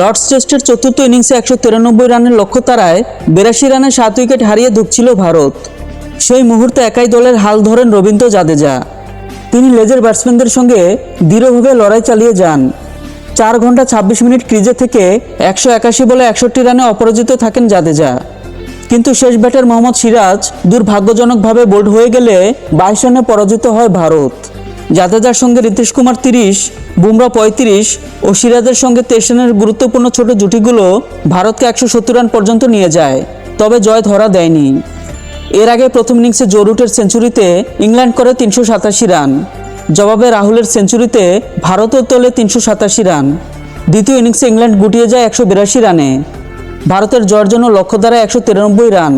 Lords টেস্টের চতুর্থ ইনিংসে একশো তিরানব্বই রানের লক্ষ্য তারায় বিরাশি রানে সাত উইকেট হারিয়ে ধুকছিল ভারত। সেই মুহূর্তে একাই দলের হাল ধরেন রবীন্দ্র জাদেজা। তিনি লেজের ব্যাটসম্যানদের সঙ্গে দৃঢ়ভাবে লড়াই চালিয়ে যান। চার ঘণ্টা ছাব্বিশ মিনিট ক্রিজে থেকে একশো একাশি বলে একষট্টি রানে অপরাজিত থাকেন জাদেজা। কিন্তু শেষ ব্যাটার মোহাম্মদ সিরাজ দুর্ভাগ্যজনকভাবে বোল্ড হয়ে গেলে বাইশ রানে পরাজিত হয় ভারত। জাদেজার সঙ্গে নীতিশ কুমার তিরিশ, বুমরা পঁয়ত্রিশ ও সিরাজের সঙ্গে তেইশ রানের গুরুত্বপূর্ণ ছোট জুটিগুলো ভারতকে একশো সত্তর রান পর্যন্ত নিয়ে যায়, তবে জয় ধরা দেয়নি। এর আগে প্রথম ইনিংসে জো রুটের সেঞ্চুরিতে ইংল্যান্ড করে তিনশো সাতাশি রান, জবাবে রাহুলের সেঞ্চুরিতে ভারতও তোলে তিনশো সাতাশি রান। দ্বিতীয় ইনিংসে ইংল্যান্ড গুটিয়ে যায় একশো বিরাশি রানে, ভারতের জয়ের জন্য লক্ষ্য দ্বারা একশো তিরানব্বই রান।